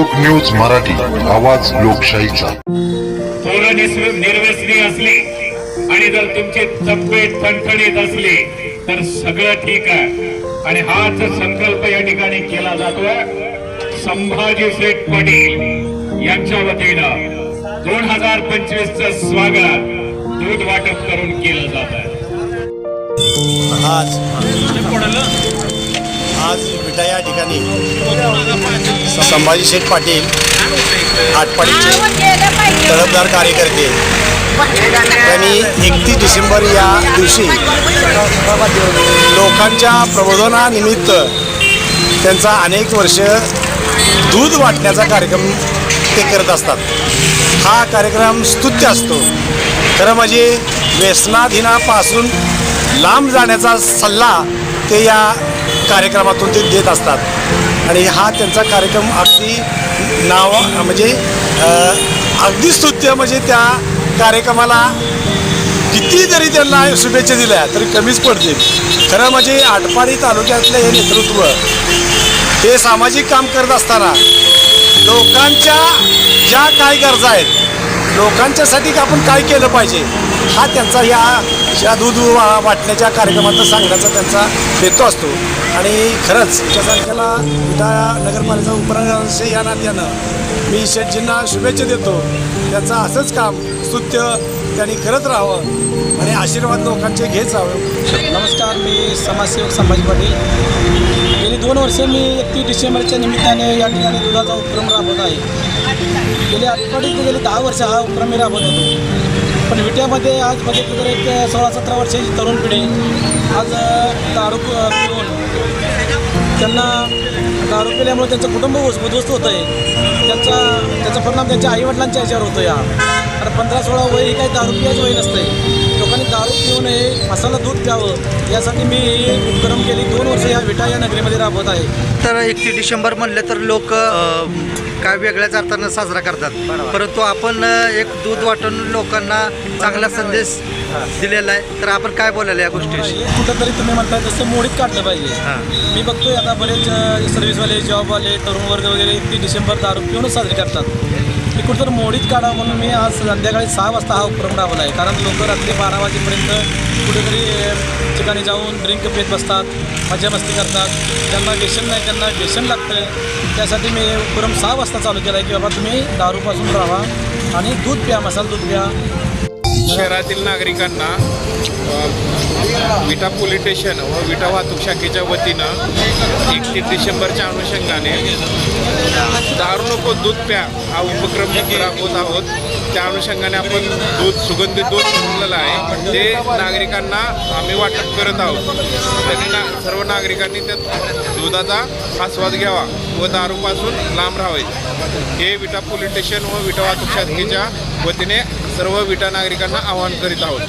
लोक न्यूज मराठी आवाज लोकशाहीचा. निर्व्यसनी असली आणि जर तुमची तब्येत ठणठणीत असली तर सगळं ठीक आहे. आणि हाच संकल्प या ठिकाणी केला जातोय. संभाजी शेठ पाटील यांच्या वतीनं दोन हजार पंचवीस च स्वागत दूध वाटप करून केलं जात आहे. ठिकाणी. संभाजी शेठ पाटील आटपाडीचे तळपदार कार्यकर्ते. त्यांनी एकतीस डिसेंबर या दिवशी लोकांच्या प्रबोधनानिमित्त त्यांचा अनेक वर्ष दूध वाटण्याचा कार्यक्रम ते करत असतात. हा कार्यक्रम स्तुत्य असतो. खरं म्हणजे व्यसनाधीनापासून लांब जाण्याचा सल्ला ते या कार्यक्रमातून ते देत असतात. आणि हा त्यांचा कार्यक्रम अगदी नाव म्हणजे अगदी स्तुत्य म्हणजे त्या कार्यक्रमाला किती जरी त्यांना शुभेच्छा दिल्या तरी कमीच पडतील. खरं म्हणजे आटपाडी तालुक्यातलं हे नेतृत्व हे सामाजिक काम करत असताना लोकांच्या ज्या काय गरजा आहेत लोकांच्यासाठी आपण काय केलं पाहिजे? हा त्यांचा या या दूध वाटण्याच्या कार्यक्रमात सांगण्याचा त्यांचा हेतू असतो. आणि खरंच त्यासारख्याला विटा नगरपालिका उपनगराध्यक्ष या नात्यानं मी शेटजींना शुभेच्छा देतो. त्यांचं असंच काम स्तुत्य त्यांनी करत राहावं आणि आशीर्वाद लोकांचे घेत जावं नमस्कार मी समाजसेवक संभाजी पाटील. दोन वर्ष मी एकतीस डिसेंबरच्या निमित्ताने या ठिकाणी दुधाचा उपक्रम राबवत आहे. गेली आठवड्यात गेली दहा वर्ष हा उपक्रम मी राबवत होतो. पण विट्यामध्ये आज बघितलं तर एक सोळा सतरा वर्षाची तरुण पिढी आज दारू पिऊन त्यांना दारू पिल्यामुळे त्यांचं कुटुंब उद्ध्वस्त होतं आहे त्यांचा त्याचा परिणाम त्यांच्या आईवडिलांच्या ह्याच्यावर होतो या कारण पंधरा सोळा वय ही काही दारू पियाचं वय नसते लोकांनी दारू पिऊ नये मसाला दूध प्यावं यासाठी मी हे उपक्रम केले विटा या नगरीमध्ये राबवत आहे. तर एकतीस डिसेंबर म्हणले तर लोक काय वेगळ्याच अर्थानं साजरा करतात. परंतु आपण अ, एक दूध वाटून लोकांना चांगला संदेश दिलेला आहे. तर आपण काय बोलायला या गोष्टीविषयी? कुठंतरी तुम्ही म्हणताय तसं मोडीत काढलं पाहिजे. हां. मी बघतोय आता बरेच सर्व्हिसवाले जॉबवाले तरुण वर्ग वगैरे एकतीस डिसेंबर दारू पिऊनच साजरी करतात. मी कुठंतरी मोडीत काढावं म्हणून मी आज संध्याकाळी सहा वाजता हा उपक्रम राबवला आहे. कारण लोक रात्री बारा वाजेपर्यंत कुठेतरी ठिकाणी जाऊन ड्रिंक पेत बसतात मजा मस्ती करतात. त्यांना व्यसन नाही त्यांना व्यसन लागतं त्यासाठी मी उपक्रम सहा वाजता चालू केला आहे की बाबा तुम्ही दारूपासून राहा आणि दूध प्या मसाला दूध प्या. शहरातील नागरिकांना विटा पोलीस स्टेशन व विटा वाहतूक शाखेच्या वतीनं एकतीस डिसेंबरच्या अनुषंगाने दारू नको दूध प्या हा उपक्रम राबवत आहोत. त्या अनुषंगाने आपण दूध सुगंधित दूध बनवलेलं आहे. ते नागरिकांना आम्ही वाटप करत आहोत. त्यांनी ना सर्व नागरिकांनी त्या दुधाचा आस्वाद घ्यावा व दारूपासून लांब राहावे. हे विटा पोलीस स्टेशन व विटा वाहतूक शाखेच्या वतीने सर्व विटा नागरिकांना आवाहन करीत आहोत.